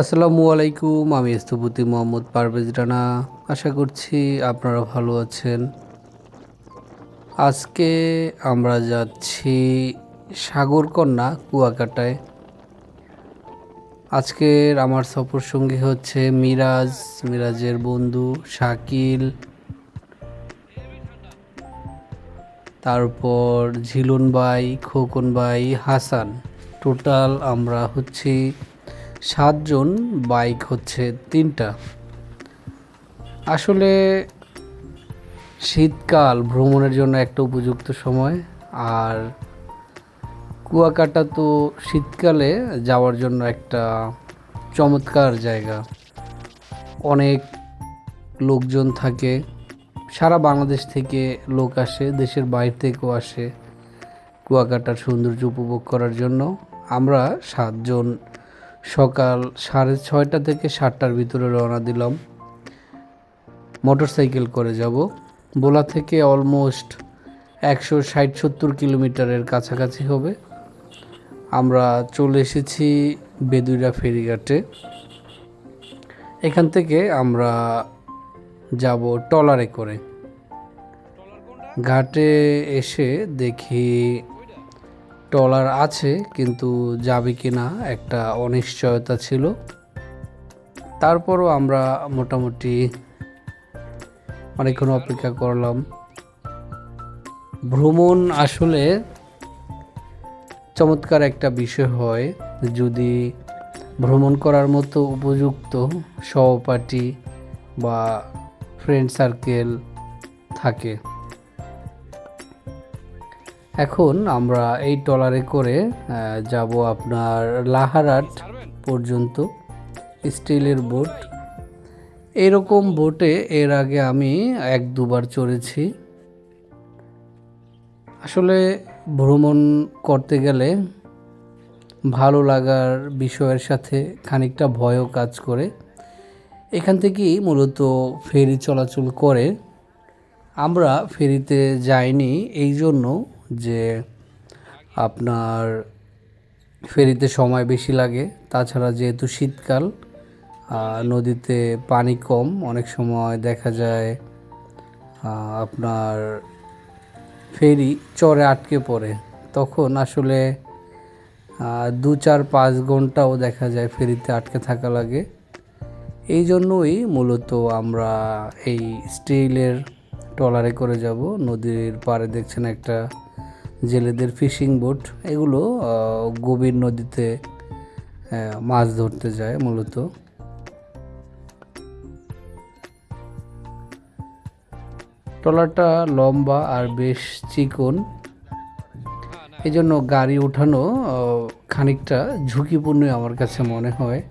আসসালামু আলাইকুম, আমি স্থপতি মোহাম্মদ পারভেজ রানা। আশা করছি আপনারা ভালো আছেন। আজকে আমরা যাচ্ছি সাগরকন্যা, কুয়াকাটায়। আজকের আমার সফর সঙ্গী হচ্ছে মিরাজ। মিরাজের বন্ধু শাকিল। তারপর ঝিলুন ভাই, খোকন ভাই, হাসান। টোটাল আমরা হচ্ছি সাতজন বাইক হচ্ছে তিনটা। আসলে শীতকাল ভ্রমণের জন্য একটা উপযুক্ত সময়, আর কুয়াকাটা তো শীতকালে যাওয়ার জন্য একটা চমৎকার জায়গা। অনেক লোকজন থাকে, সারা বাংলাদেশ থেকে লোক আসে, দেশের বাইরে থেকেও আসে কুয়াকাটার সৌন্দর্য উপভোগ করার জন্য। আমরা সাতজন সকাল সাড়ে ছয়টা থেকে সাতটার ভিতরে রওনা দিলাম। মোটর সাইকেল করে যাব। বোলা থেকে অলমোস্ট একশো ষাট সত্তর কিলোমিটারের কাছাকাছি হবে। আমরা চলে এসেছি বেদুইরা ফেরিঘাটে। এখান থেকে আমরা যাব টলারে করে। ঘাটে এসে দেখি ট্রলার আছে, কিন্তু যাবে কি না একটা অনিশ্চয়তা ছিল। তারপরও আমরা মোটামুটি অনেকক্ষণ অপেক্ষা করলাম। ভ্রমণ আসলে চমৎকার একটা বিষয় হয়। যদি ভ্রমণ করার মতো উপযুক্ত সহপাঠী বা ফ্রেন্ড সার্কেল থাকে। এখন আমরা এই ট্রলারে করে যাব আপনার লাহারাট পর্যন্ত, স্টিলের বোট। এরকম বোটে এর আগে আমি এক দুবার চড়েছি। আসলে ভ্রমণ করতে গেলে ভালো লাগার বিষয়ের সাথে খানিকটা ভয়ও কাজ করে। এখান থেকেই মূলত ফেরি চলাচল করে। আমরা ফেরিতে যাইনি, এই জন্য যে আপনার ফেরিতে সময় বেশি লাগে, তাছাড়া যেহেতু শীতকাল নদীতে পানি কম, অনেক সময় দেখা যায় আপনার ফেরি চরে আটকে পড়ে, তখন আসলে দু চার পাঁচ ঘন্টাও দেখা যায় ফেরিতে আটকে থাকা লাগে। এই জন্যই মূলত আমরা এই স্টিলের ট্রলারে করে যাব। নদীর পাড়ে দেখছেন একটা জেলেদের ফিশিং বোট, এগুলো গভীর নদীতে মাছ ধরতে যায় মূলত। ট্রলারটা লম্বা আর বেশ চিকন। এই জন্য গাড়ি ওঠানো খানিকটা ঝুঁকিপূর্ণ আমার কাছে মনে হয়।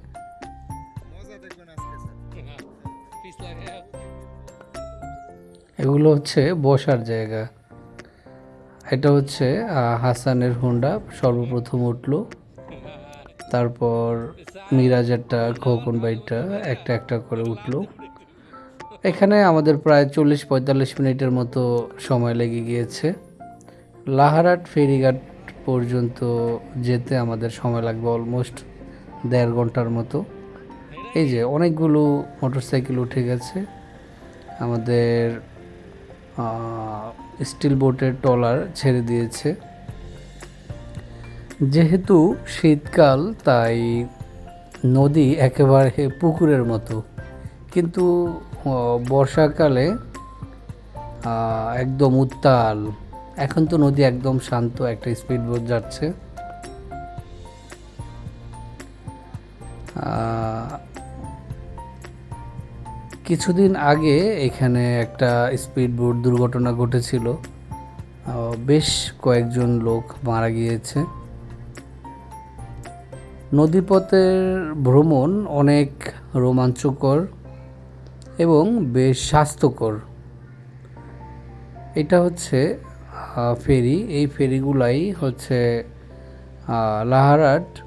এগুলো হচ্ছে বসার জায়গা। এটা হচ্ছে হাসানের হুন্ডা, সর্বপ্রথম উঠল। তারপর মিরাজেরটা খোকন বাইকটা একটা একটা করে উঠল। এখানে আমাদের প্রায় চল্লিশ পঁয়তাল্লিশ মিনিটের মতো সময় লেগে গিয়েছে। লাহারাট ফেরিঘাট পর্যন্ত যেতে আমাদের সময় লাগবে অলমোস্ট দেড় ঘণ্টার মতো। এই যে অনেকগুলো মোটরসাইকেল উঠে গেছে। আমাদের স্টিল বোটের ট্রলার ছেড়ে দিয়েছে। যেহেতু শীতকাল, তাই নদী একেবারে পুকুরের মতো। কিন্তু বর্ষাকালে একদম উত্তাল। এখন তো নদী একদম শান্ত, একটা স্পিড বোট যাচ্ছে কিছুদিন আগে এখানে একটা স্পিড বোট দুর্ঘটনা ঘটেছিল। বেশ কয়েকজন লোক মারা গিয়েছে। নদীপথের ভ্রমণ অনেক রোমাঞ্চকর এবং বেশ স্বাস্থ্যকর। এটা হচ্ছে ফেরি। এই ফেরিগুলাই হচ্ছে লাহারাট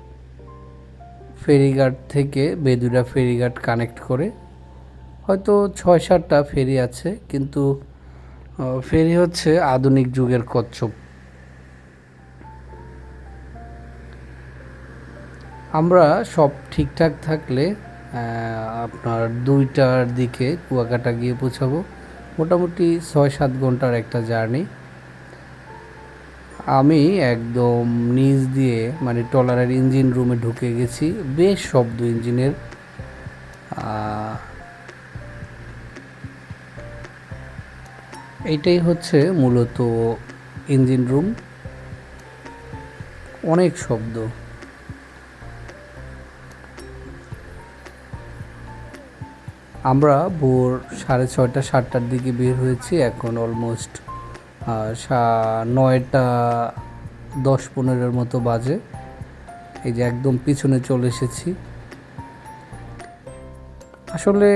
ফেরিঘাট থেকে বেদুরা ফেরিঘাট কানেক্ট করে হয়তো ছয় সাতটা ফেরি আছে, কিন্তু ফেরি হচ্ছে আধুনিক যুগের কচ্ছপ। আমরা সব ঠিকঠাক থাকলে আপনার দুইটার দিকে কুয়াকাটা গিয়ে পৌঁছাবো। মোটামুটি ছয় সাত ঘণ্টার একটা জার্নি। আমি একদম নিচ দিয়ে মানে ট্রলারের ইঞ্জিন রুমে ঢুকে গেছি, বেশ শব্দ ইঞ্জিনের। এইটাই হচ্ছে মূলত ইঞ্জিন রুম অনেক শব্দ। আমরা ভোর সাড়ে ছয়টা, সাতটার দিকে বের হয়েছি। এখন অলমোস্ট নয়টা দশ পনেরোর মতো বাজে। এই যে একদম পিছনে চলে এসেছি। আসলে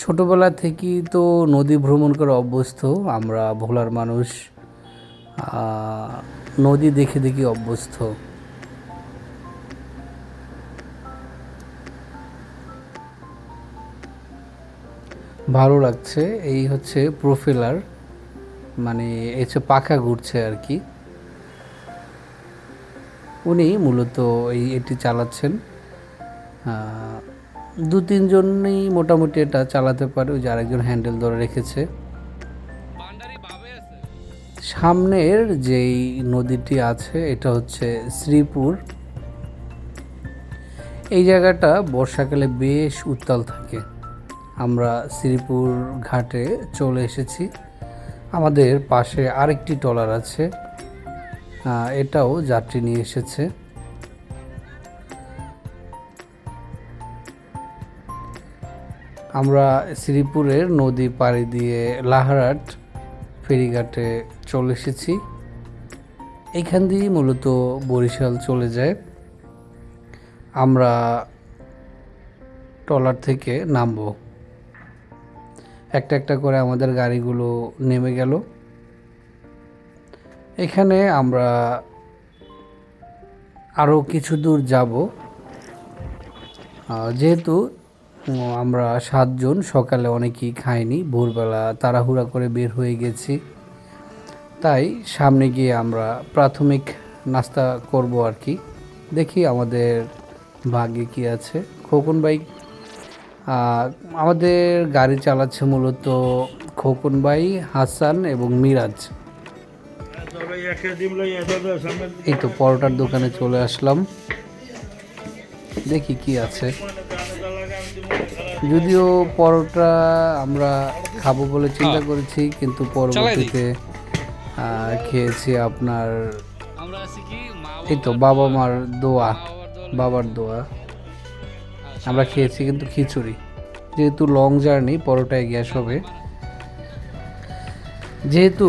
ছোটবেলা থেকেই তো নদী ভ্রমণ করে অভ্যস্ত। আমরা ভোলার মানুষ নদী দেখে দেখে অভ্যস্ত। ভালো লাগছে, এই হচ্ছে প্রোফেলার মানে হচ্ছে পাখা ঘুরছে আর কি। উনি মূলত এই এটি চালাচ্ছেন দু তিনজনই মোটামুটি এটা চালাতে পারে, ওই যে আরেকজন হ্যান্ডেল ধরে রেখেছে। সামনের যেই নদীটি আছে, এটা হচ্ছে শ্রীপুর। এই জায়গাটা বর্ষাকালে বেশ উত্তাল থাকে। আমরা শ্রীপুর ঘাটে চলে এসেছি। আমাদের পাশে আরেকটি ট্রলার আছে। এটাও যাত্রী নিয়ে এসেছে। আমরা শ্রীপুরের নদী পাড়ি দিয়ে লাহারাট ফেরিঘাটে চলে এসেছি। এইখান দিয়েই মূলত বরিশাল চলে যায়। আমরা ট্রলার থেকে নামবো। একটা একটা করে আমাদের গাড়িগুলো নেমে গেল। এখানে আমরা আরও কিছু দূর যাব। যেহেতু আমরা সাতজন, সকালে অনেকেই খাইনি, ভোরবেলা তাড়াহুড়া করে বের হয়ে গেছি। তাই সামনে গিয়ে আমরা প্রাথমিক নাস্তা করব আর কি। দেখি আমাদের ভাগ্যে কি আছে। খোকন বাইক আমাদের গাড়ি চালাচ্ছে মূলত খোকন ভাই, হাসান এবং মিরাজ। এই তো পরোটার দোকানে চলে আসলাম। দেখি কি আছে। যদিও পরোটা আমরা খাব বলে চিন্তা করেছি কিন্তু পরবর্তীতে খেয়েছি আপনার এই তো বাবা মার দোয়া বাবার দোয়া। আমরা খেয়েছি কিন্তু খিচুড়ি। যেহেতু লং জার্নি পরোটায় গ্যাস হবে। যেহেতু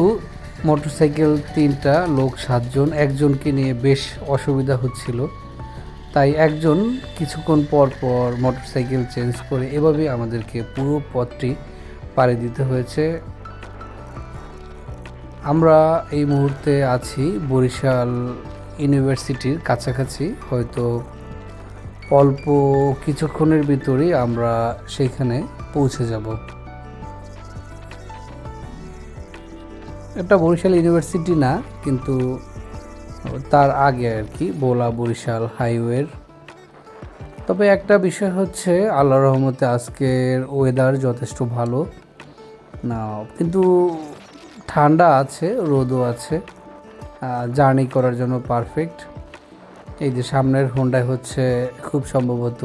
মোটরসাইকেল তিনটা লোক সাতজন একজনকে নিয়ে বেশ অসুবিধা হচ্ছিল। তাই একজন কিছুক্ষণ পর পর মোটরসাইকেল চেঞ্জ করে এভাবে আমাদেরকে পুরো পথটি পাড়ি দিতে হয়েছে। আমরা এই মুহূর্তে আছি বরিশাল ইউনিভার্সিটির কাছাকাছি। হয়তো অল্প কিছুক্ষণের ভিতরেই আমরা সেইখানে পৌঁছে যাব। এটা বরিশাল ইউনিভার্সিটি না, কিন্তু তার আগে আর কি, বোলা বরিশাল হাইওয়ের। তবে একটা বিষয় হচ্ছে আল্লাহ রহমতে আজকের ওয়েদার যথেষ্ট ভালো। না কিন্তু ঠান্ডা আছে, রোদও আছে জার্নি করার জন্য পারফেক্ট এই যে সামনের হোন্ডায় হচ্ছে খুব সম্ভবত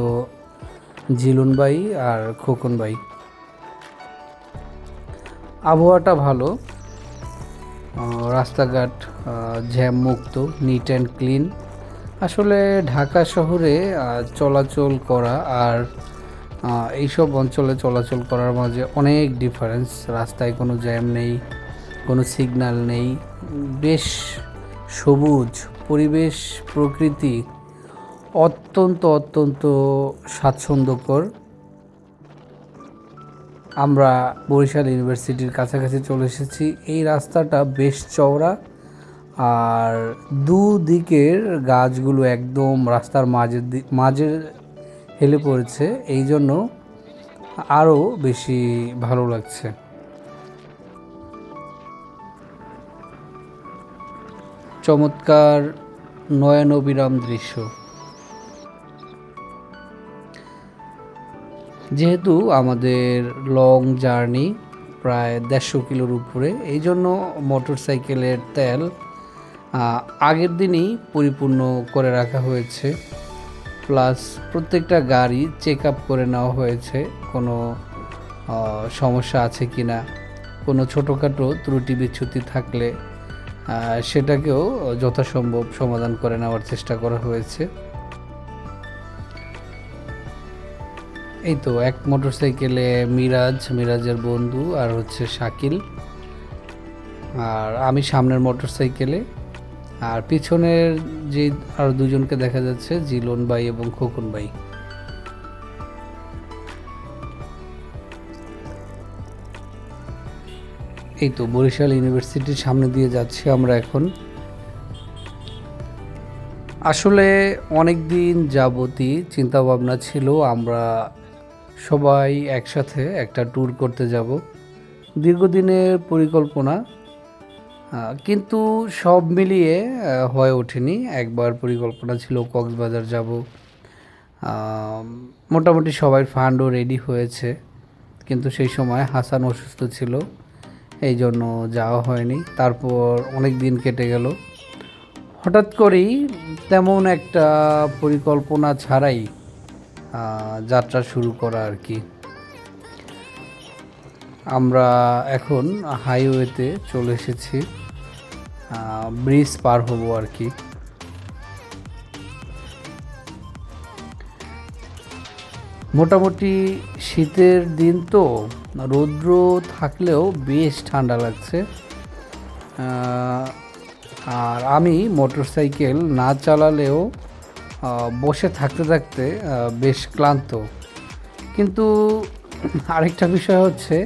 জিলুন বাই আর খোকন বাই। আবহাওয়াটা ভালো। রাস্তাঘাট জ্যাম মুক্ত নিট অ্যান্ড ক্লিন আসলে ঢাকা শহরে চলাচল করা আর এইসব অঞ্চলে চলাচল করার মাঝে অনেক ডিফারেন্স রাস্তায় কোনো জ্যাম নেই, কোনো সিগন্যাল নেই। বেশ সবুজ, পরিবেশ, প্রকৃতি অত্যন্ত অত্যন্ত স্বাচ্ছন্দ্যকর। আমরা বরিশাল ইউনিভার্সিটির কাছাকাছি চলে এসেছি। এই রাস্তাটা বেশ চওড়া আর দুদিকের গাছগুলো একদম রাস্তার মাঝের দি- মাঝে হেলে পড়েছে। এই জন্য আরও বেশি ভালো লাগছে। চমৎকার নয়নবিরাম দৃশ্য। যেহেতু আমাদের লং জার্নি প্রায় দেড়শো কিলোর উপরে, এই জন্য মোটর সাইকেলের তেল আগের দিনই পরিপূর্ণ করে রাখা হয়েছে। প্লাস প্রত্যেকটা গাড়ি চেক আপ করে নেওয়া হয়েছে, কোনো সমস্যা আছে কি না কোনো ছোটোখাটো ত্রুটি বিচ্ছুতি থাকলে সেটাকেও যথাসম্ভব সমাধান করে নেওয়ার চেষ্টা করা হয়েছে। এই তো, এক মোটরসাইকেলে মিরাজ, মিরাজের বন্ধু আর হচ্ছে শাকিল। আর আমি সামনের মোটরসাইকেলে। আর পিছনের যে আর দুজনকে দেখা যাচ্ছে, জিলন ভাই এবং খোকন ভাই। এই তো, বরিশাল ইউনিভার্সিটির সামনে দিয়ে যাচ্ছি আমরা এখন। আসলে অনেক দিন যাবতই চিন্তা ভাবনা ছিল, আমরা সবাই একসাথে একটা ট্যুর করতে যাব। দীর্ঘদিনের পরিকল্পনা কিন্তু সব মিলিয়ে হয়ে ওঠেনি। একবার পরিকল্পনা ছিল কক্সবাজার যাব। মোটামুটি সবাই ফান্ডও রেডি হয়েছে, কিন্তু সেই সময় হাসান অসুস্থ ছিল, এই জন্য যাওয়া হয়নি। তারপর অনেক দিন কেটে গেল। হঠাৎ করেই তেমন একটা পরিকল্পনা ছাড়াই যাত্রা শুরু করা আর কি। আমরা এখন হাইওয়েতে চলে এসেছি। ব্রিজ পার হব আর কি। মোটামুটি শীতের দিন তো, রৌদ্র থাকলেও বেশ ঠান্ডা লাগছে। আর আমি মোটরসাইকেল না চালালেও বসে থাকতে থাকতে বেশ ক্লান্ত। কিন্তু আরেকটা বিষয় হচ্ছে,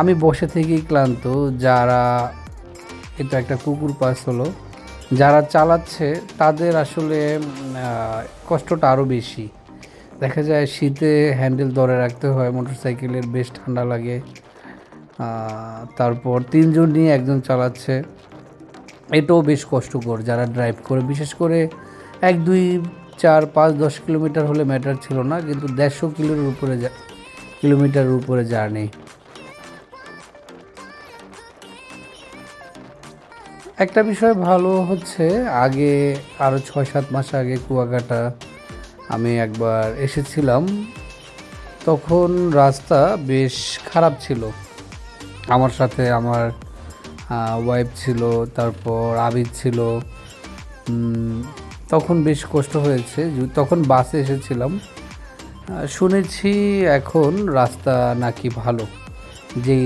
আমি বসে থেকেই ক্লান্ত, যারা, এটা একটা কুকুর পাস হলো, যারা চালাচ্ছে, তাদের আসলে কষ্টটা আরও বেশি। দেখা যায় শীতে হ্যান্ডেল ধরে রাখতে হয়, মোটরসাইকেলের বেশ ঠান্ডা লাগে তারপর তিনজন নিয়ে একজন চালাচ্ছে, এটাও বেশ কষ্টকর, যারা ড্রাইভ করে। বিশেষ করে এক, দুই, চার, পাঁচ, দশ কিলোমিটার হলে ম্যাটার ছিল না, কিন্তু দেড়শো কিলোর উপরে কিলোমিটারের উপরে জার্নি। একটা বিষয় ভালো হচ্ছে, আগে আরও ছয়, সাত মাস আগে কুয়াকাটা আমি একবার এসেছিলাম, তখন রাস্তা বেশ খারাপ ছিল। আমার সাথে আমার ওয়াইফ ছিল, তারপর আবিদ ছিল তখন বেশ কষ্ট হয়েছে তখন বাসে এসেছিলাম। শুনেছি এখন রাস্তা নাকি ভালো। যে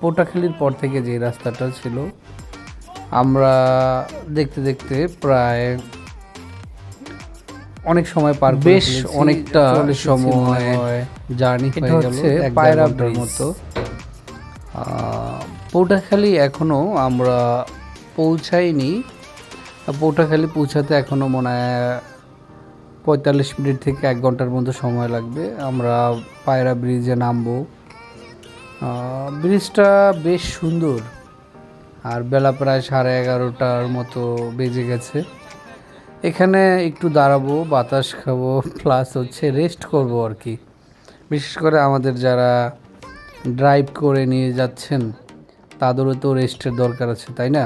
পোটাখালির পর থেকে যে রাস্তাটা ছিল আমরা দেখতে দেখতে প্রায় অনেক সময় পার বেশ অনেকটা সময় জার্নি হয়ে গেল পায়রা। মতো। পৌটাখালি এখনও আমরা পৌঁছাইনি। পৌটাখালি পৌঁছাতে এখনও মনে হয় পঁয়তাল্লিশ মিনিট থেকে এক ঘণ্টার মতো সময় লাগবে। আমরা পায়রা ব্রিজে নামবো। ব্রিজটা বেশ সুন্দর। আর বেলা প্রায় সাড়ে এগারোটার মতো বেজে গেছে। এখানে একটু দাঁড়াবো, বাতাস খাব প্লাস হচ্ছে রেস্ট করব আর কি। বিশেষ করে আমাদের যারা ড্রাইভ করে নিয়ে যাচ্ছেন, তাদেরও তো রেস্টের দরকার আছে, তাই না?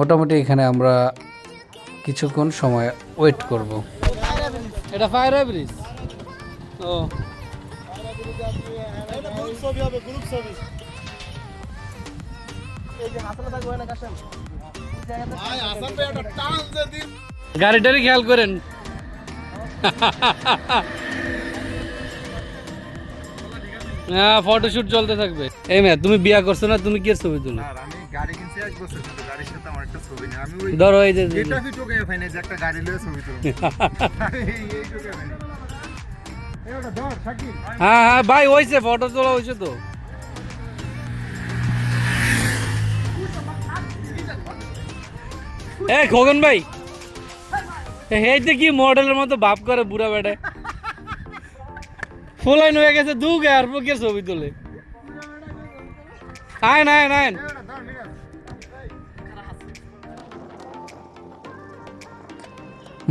মোটামুটি এখানে আমরা কিছুক্ষণ সময় ওয়েট করব। এটা ফায়ার ব্রিজ ও। গাড়িটারি খেয়াল করেন। হ্যাঁ ফটোশুট চলতে থাকবে। এই মেয়ে তুমি বিয়া করছ না তুমি কি ছবি তুলো গাড়ি কিনছি এক বছর কিন্তু গাড়ির সাথে আমার একটা ছবি নেই। আমি ওই ধরো এই যে এটা কি টোকে ফাইনে যে একটা গাড়ি লয়ে ছবি তুলব। এই এই টোকে ফাইনে হ্যাঁ হ্যাঁ ভাই হয়েছে ফটো তোলা হয়েছে তো। এ খোকন ভাই এইতে কি মডেলের মতো ভাব করে বুড়া বেড়ে ফুলাইন হয়ে গেছে দু গে আর বুকের ছবি তোলে। আয় না আয়।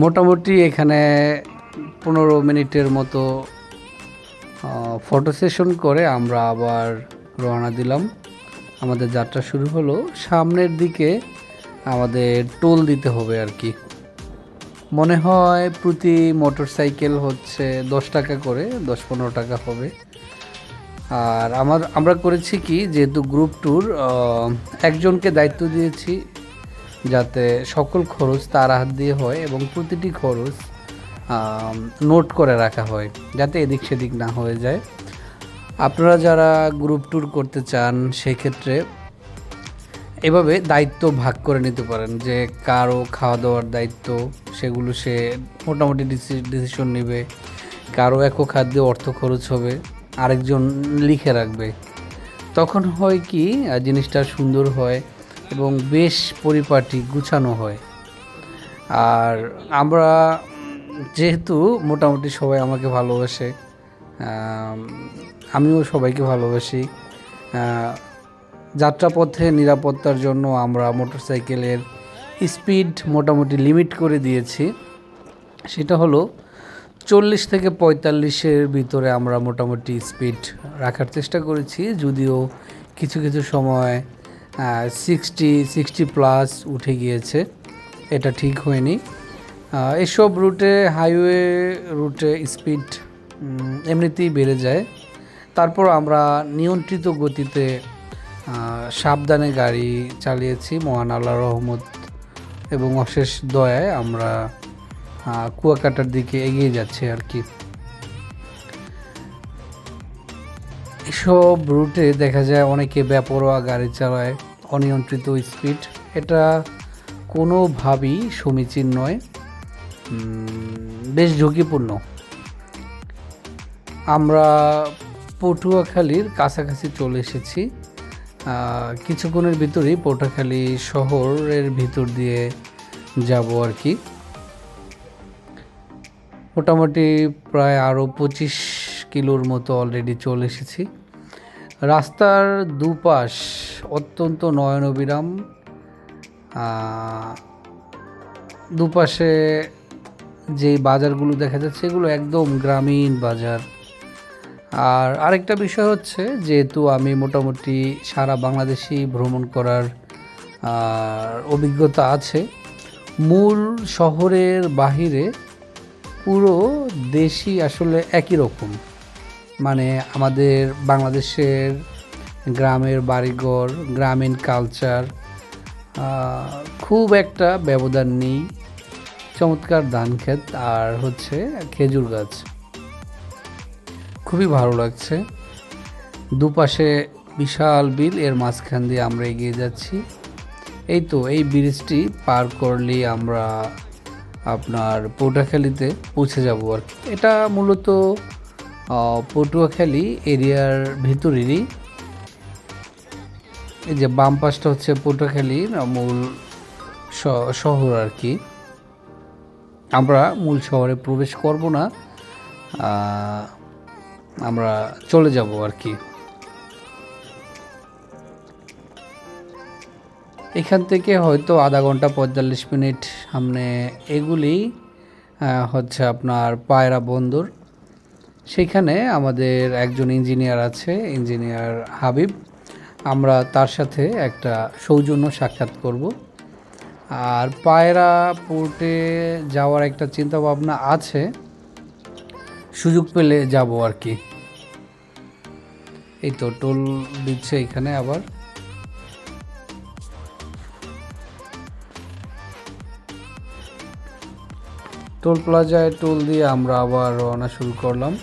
মোটামুটি এখানে পনেরো মিনিটের মতো ফটো সেশন করে আমরা আবার রওনা দিলাম। আমাদের যাত্রা শুরু হলো। সামনের দিকে আমাদের টোল দিতে হবে আর কি। মনে হয় প্রতি মোটর সাইকেল হচ্ছে দশ টাকা করে, দশ পনেরো টাকা হবে। আর আমার, আমরা করেছি কি, যেহেতু গ্রুপ ট্যুর একজনকে দায়িত্ব দিয়েছি যাতে সকল খরচ তার হাত দিয়ে হয় এবং প্রতিটি খরচ নোট করে রাখা হয়, যাতে এদিক সেদিক না হয়ে যায়। আপনারা যারা গ্রুপ ট্যুর করতে চান, সেক্ষেত্রে এভাবে দায়িত্ব ভাগ করে নিতে পারেন যে কারও খাওয়া দাওয়ার দায়িত্ব, সেগুলো সে মোটামুটি ডিসিশন নেবে। কারও একক খাদ্যে অর্থ খরচ হবে, আরেকজন লিখে রাখবে। তখন হয় কি জিনিসটা সুন্দর হয় এবং বেশ পরিপাটি গুছানো হয়। আর আমরা যেহেতু মোটামুটি সবাই আমাকে ভালোবাসে আমিও সবাইকে ভালোবাসি যাত্রাপথে নিরাপত্তার জন্য আমরা মোটরসাইকেলের স্পিড মোটামুটি লিমিট করে দিয়েছি। সেটা হলো চল্লিশ থেকে পঁয়তাল্লিশের ভিতরে আমরা মোটামুটি স্পিড রাখার চেষ্টা করেছি, যদিও কিছু কিছু সময় সিক্সটি সিক্সটি প্লাস উঠে গিয়েছে। এটা ঠিক হয়নি। এসব রুটে হাইওয়ে রুটে স্পিড এমনিতেই বেড়ে যায়। তারপর আমরা নিয়ন্ত্রিত গতিতে সাবধানে গাড়ি চালিয়েছি, মহান আল্লাহ রহমত এবং অশেষ দয়ায় আমরা কুয়াকাটার দিকে এগিয়ে যাচ্ছি আর কি। এসব রুটে দেখা যায় অনেকে বেপরোয়া গাড়ি চালায়, অনিয়ন্ত্রিত স্পিড এটা কোনোভাবেই সমীচীন নয়। বেশ ঝুঁকিপূর্ণ। আমরা পটুয়াখালীর কাছাকাছি চলে এসেছি। কিছুক্ষণের ভিতরেই পটুয়াখালী শহরের ভিতর দিয়ে যাব আর কি। মোটামুটি প্রায় আরও পঁচিশ কিলোর মতো অলরেডি চলে এসেছি। রাস্তার দুপাশ অত্যন্ত নয়নবিরাম দুপাশে যেই বাজারগুলো দেখা যাচ্ছে এগুলো একদম গ্রামীণ বাজার। আর আরেকটা বিষয় হচ্ছে যেহেতু আমি মোটামুটি সারা বাংলাদেশি ভ্রমণ করার অভিজ্ঞতা আছে, মূল শহরের বাহিরে পুরো দেশই আসলে একই রকম। মানে আমাদের বাংলাদেশের গ্রামের বাড়িঘর, গ্রামীণ কালচার খুব একটা ব্যবধান নেই। চমৎকার ধান ক্ষেত আর হচ্ছে খেজুর গাছ। খুবই ভালো লাগছে। দুপাশে বিশাল বিল, এর মাঝখান দিয়ে আমরা এগিয়ে যাচ্ছি। এই তো, এই ব্রিজটি পার করলেই আমরা আপনার পটুয়াখালীতে পৌঁছে যাব আর এটা মূলত পটুয়াখালী এরিয়ার ভিতরেরই। এই যে বাম পাশটা হচ্ছে পটুয়াখালীর মূল শহর আর কি। আমরা মূল শহরে প্রবেশ করব না আমরা চলে যাব আর কি। এখান থেকে হয়তো আধা ঘণ্টা পঁয়তাল্লিশ মিনিট সামনে এগুলি হচ্ছে আপনার পায়রা বন্দর। সেখানে আমাদের একজন ইঞ্জিনিয়ার আছে, ইঞ্জিনিয়ার হাবিব। আমরা তার সাথে একটা সৌজন্য সাক্ষাৎ করব। আর পায়রা পোর্টে যাওয়ার একটা চিন্তা ভাবনা আছে, সুযোগ পেলে যাব আর কি। এই তো টোল দিচ্ছে এখানে আবার। টোল প্লাজায় টোল দিয়ে আমরা আবার রওনা শুরু করলাম।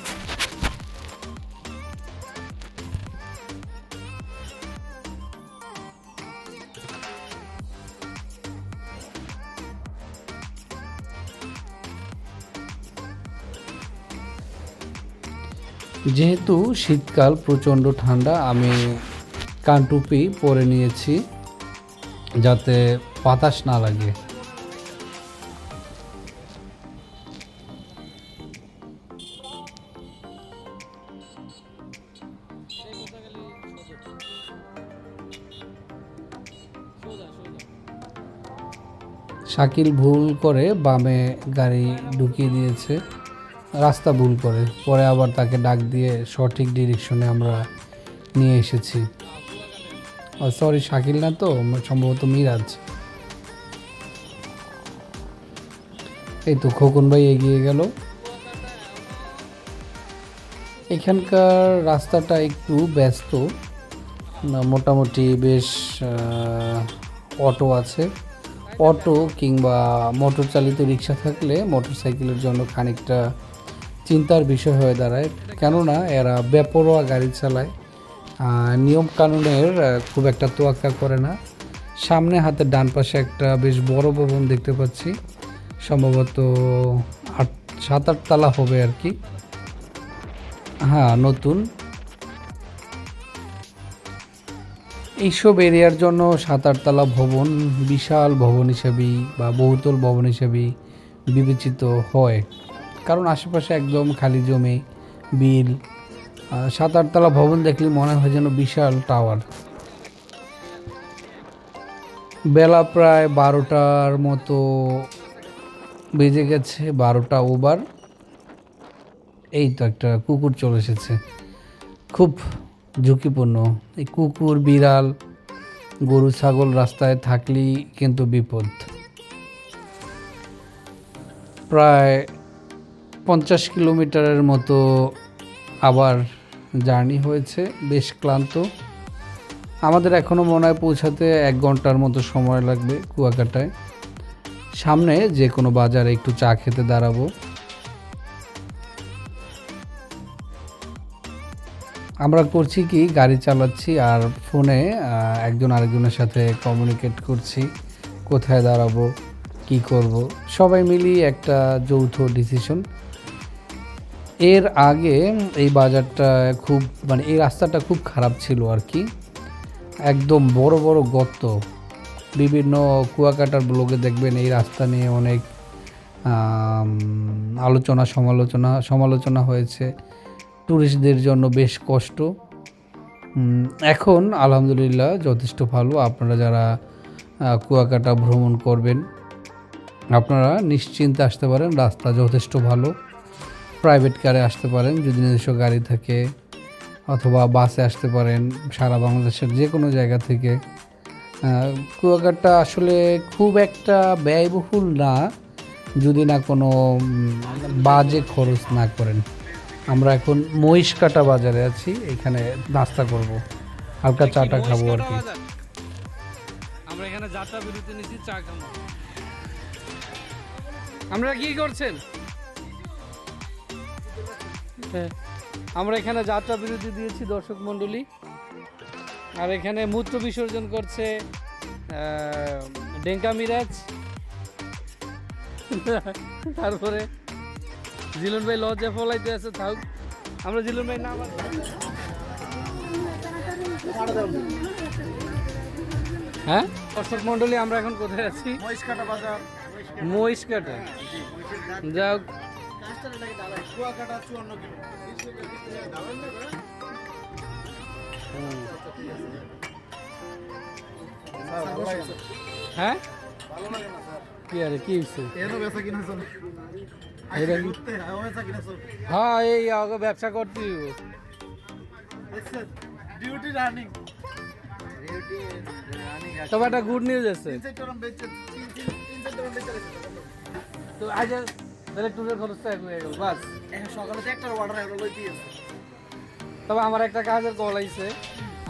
যেহেতু শীতকাল প্রচণ্ড ঠান্ডা, আমি কানটুপি পরে নিয়েছি যাতে বাতাস না লাগে। শাকিল ভুল করে বামে গাড়ি ঢুকিয়ে দিয়েছে। রাস্তা ভুল করে। পরে আবার তাকে ডাক দিয়ে সঠিক ডিরেকশনে আমরা নিয়ে এসেছি। সরি শাকিল না তো সম্ভবত মিরাজ। এই তো খোকন ভাই এগিয়ে গেল। এখানকার রাস্তাটা একটু ব্যস্ত। মোটামুটি বেশ অটো আছে। অটো কিংবা মোটর চালিত রিক্সা থাকলে মোটর সাইকেলের জন্য খানিকটা চিন্তার বিষয় হয়ে দাঁড়ায়। কেননা এরা বেপরোয়া গাড়ি চালায় নিয়ম কানুনের খুব একটা তোয়াক্কা করে না। সামনে হাতের ডান পাশে একটা বেশ বড় ভবন দেখতে পাচ্ছি। সম্ভবত আট, সাত, আট তালা হবে আর কি। হ্যাঁ নতুন। এইসব এরিয়ার জন্য সাত আটতলা ভবন বিশাল ভবন হিসেবেই বা বহুতল ভবন হিসেবেই বিবেচিত হয়। কারণ আশেপাশে একদম খালি জমি, বিল সাত আটতলা ভবন দেখলে মনে হয় যেন বিশাল টাওয়ার। বেলা প্রায় বারোটার মতো বেজে গেছে, বারোটা ওভার। এই তো একটা কুকুর চলে এসেছে। খুব ঝুঁকিপূর্ণ। এই কুকুর, বিড়াল, গরু, ছাগল রাস্তায় থাকলেই কিন্তু বিপদ। প্রায় পঞ্চাশ কিলোমিটারের মতো আবার জার্নি হয়েছে, বেশ ক্লান্ত। আমাদের এখনও মনে হয় পৌঁছাতে এক ঘণ্টার মতো সময় লাগবে কুয়াকাটায়। সামনে যে কোনো বাজারে একটু চা খেতে দাঁড়াবো। আমরা করছি কি, গাড়ি চালাচ্ছি আর ফোনে একজন আরেকজনের সাথে কমিউনিকেট করছি, কোথায় দাঁড়াবো, কি করব, সবাই মিলিয়ে একটা যৌথ ডিসিশন এর আগে এই বাজারটা খুব মানে এই রাস্তাটা খুব খারাপ ছিল আর কি। একদম বড় বড় গর্ত। বিভিন্ন কুয়াকাটার ব্লগে দেখবেন এই রাস্তা নিয়ে অনেক আলোচনা, সমালোচনা সমালোচনা হয়েছে। ট্যুরিস্টদের জন্য বেশ কষ্ট। এখন আলহামদুলিল্লাহ যথেষ্ট ভালো। আপনারা যারা কুয়াকাটা ভ্রমণ করবেন, আপনারা নিশ্চিন্তে আসতে পারেন। রাস্তা যথেষ্ট ভালো। প্রাইভেট কারে আসতে পারেন যদি নিজস্ব গাড়ি থাকে অথবা বাসে আসতে পারেন সারা বাংলাদেশের যে কোনো জায়গা থেকে। কুয়াকাটা আসলে খুব একটা ব্যয়বহুল না যদি না কোনো বাজে খরচ না করেন। আমরা এখন মহিষকাটা বাজারে আছি এখানে নাস্তা করব। হালকা চাটা খাব আর কি। আমরা এখানে যাত্রা বিরতি নিচ্ছি চা খাব। আমরা কি করছেন? হ্যাঁ, আমরা এখানে যাত্রা বিরতি দিয়েছি দর্শক মণ্ডলী। আর এখানে মূত্র বিসর্জন করছে ডেঙ্কা মিরাজ। তারপরে জিলন ভাই লজ্জা ফলাইতে আছে থাক। আমরা জিলন ভাই নাম হ্যাঁ? দর্শক মণ্ডলী আমরা এখন কোথায় আছি? মহিষকাটা বাজার। মহিষকাটা। যাক কুয়াকাটা চুয়ান্ন কিলো হ্যাঁ? কি আরে কি হয়েছে হ্যাঁ এই আগে ব্যবসা করতে ডিউটি রানিং তবে একটা গুড নিউজ আছে। তো আজ তাহলে ট্যুরের খরচটা এক হয়ে গেল বাস। সকালে তো একটা অর্ডার লই দিয়েছে তবে আমার একটা কাজের কল আইছে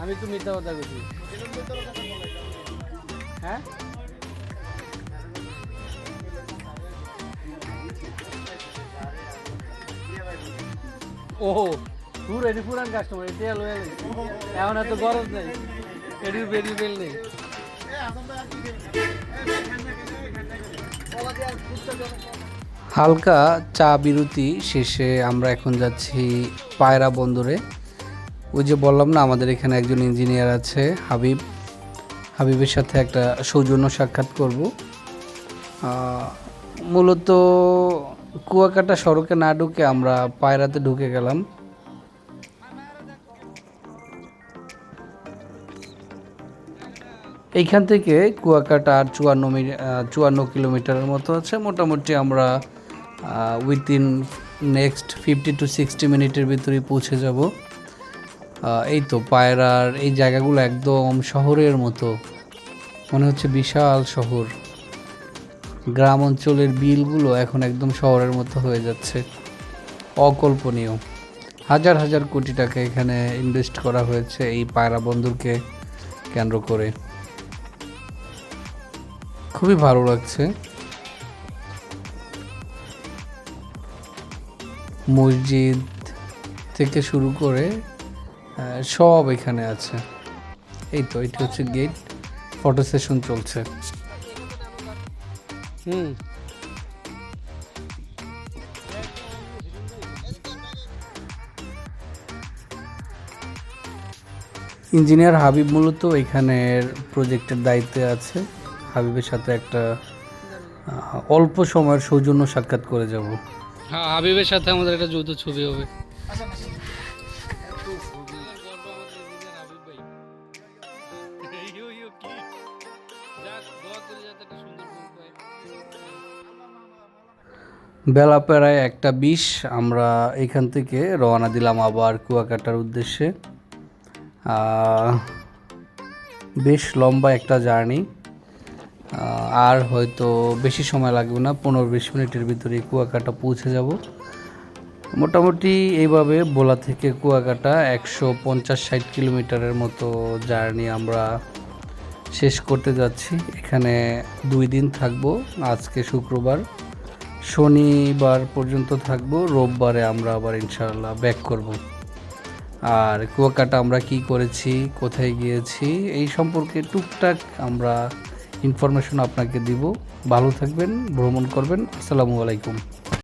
আমি একটু মিথ্যা কথা বলছি। হ্যাঁ? ও পুরো এটি পুরান কাস্টমার এটা লয়ে গেছে এখন এত গরজ নেই এটির বেরি বেল নেই। হালকা চা বিরতি শেষে আমরা এখন যাচ্ছি পায়রা বন্দরে। ওই যে বললাম না, আমাদের এখানে একজন ইঞ্জিনিয়ার আছে, হাবিব। হাবিবের সাথে একটা সৌজন্য সাক্ষাৎ করব। মূলত কুয়াকাটা সড়কে না ঢুকে আমরা পায়রাতে ঢুকে গেলাম। এইখান থেকে কুয়াকাটা আর চুয়ান্ন চুয়ান্ন কিলোমিটারের মতো আছে। মোটামুটি আমরা within next fifty to sixty মিনিটের ভিতরেই পৌঁছে যাব। এই তো পায়রার এই জায়গাগুলো একদম শহরের মতো। মনে হচ্ছে বিশাল শহর। গ্রাম অঞ্চলের বিলগুলো এখন একদম শহরের মতো হয়ে যাচ্ছে। অকল্পনীয়। হাজার হাজার কোটি টাকা এখানে ইনভেস্ট করা হয়েছে এই পায়রা বন্দরকে কেন্দ্র করে। খুবই ভালো লাগছে। মসজিদ থেকে শুরু করে সব এখানে আছে। এই তো এটি হচ্ছে গেট ফটো সেশন চলছে। হুম। ইঞ্জিনিয়ার হাবিব মূলত এখানের প্রজেক্টের দায়িত্বে আছে। হাবিবের সাথে একটা অল্প সময়ের সৌজন্য সাক্ষাৎ করে যাব। হ্যাঁ হাবিবের সাথে আমাদের একটা যৌথ ছবি হবে। বেলা প্রায় একটা বিশ, আমরা এখান থেকে রওনা দিলাম আবার কুয়াকাটার উদ্দেশ্যে। বেশ লম্বা একটা জার্নি। আর হয়তো বেশি সময় লাগবে না, পনেরো বিশ মিনিটের ভিতরে কুয়াকাটা পৌঁছে যাব। মোটামুটি এইভাবে বোলা থেকে কুয়াকাটা একশো পঞ্চাশ ষাট কিলোমিটারের মতো জার্নি আমরা শেষ করতে যাচ্ছি। এখানে দুই দিন থাকব, আজকে শুক্রবার। শনিবার পর্যন্ত থাকব, রোববারে আমরা আবার ইনশাআল্লাহ ব্যাক করব। আর কুয়াকাটা আমরা কি করেছি, কোথায় গিয়েছি, এই সম্পর্কে টুকটাক আমরা ইনফরমেশন আপনাকে দিব। ভালো থাকবেন ভ্রমণ করবেন। আসসালামু আলাইকুম।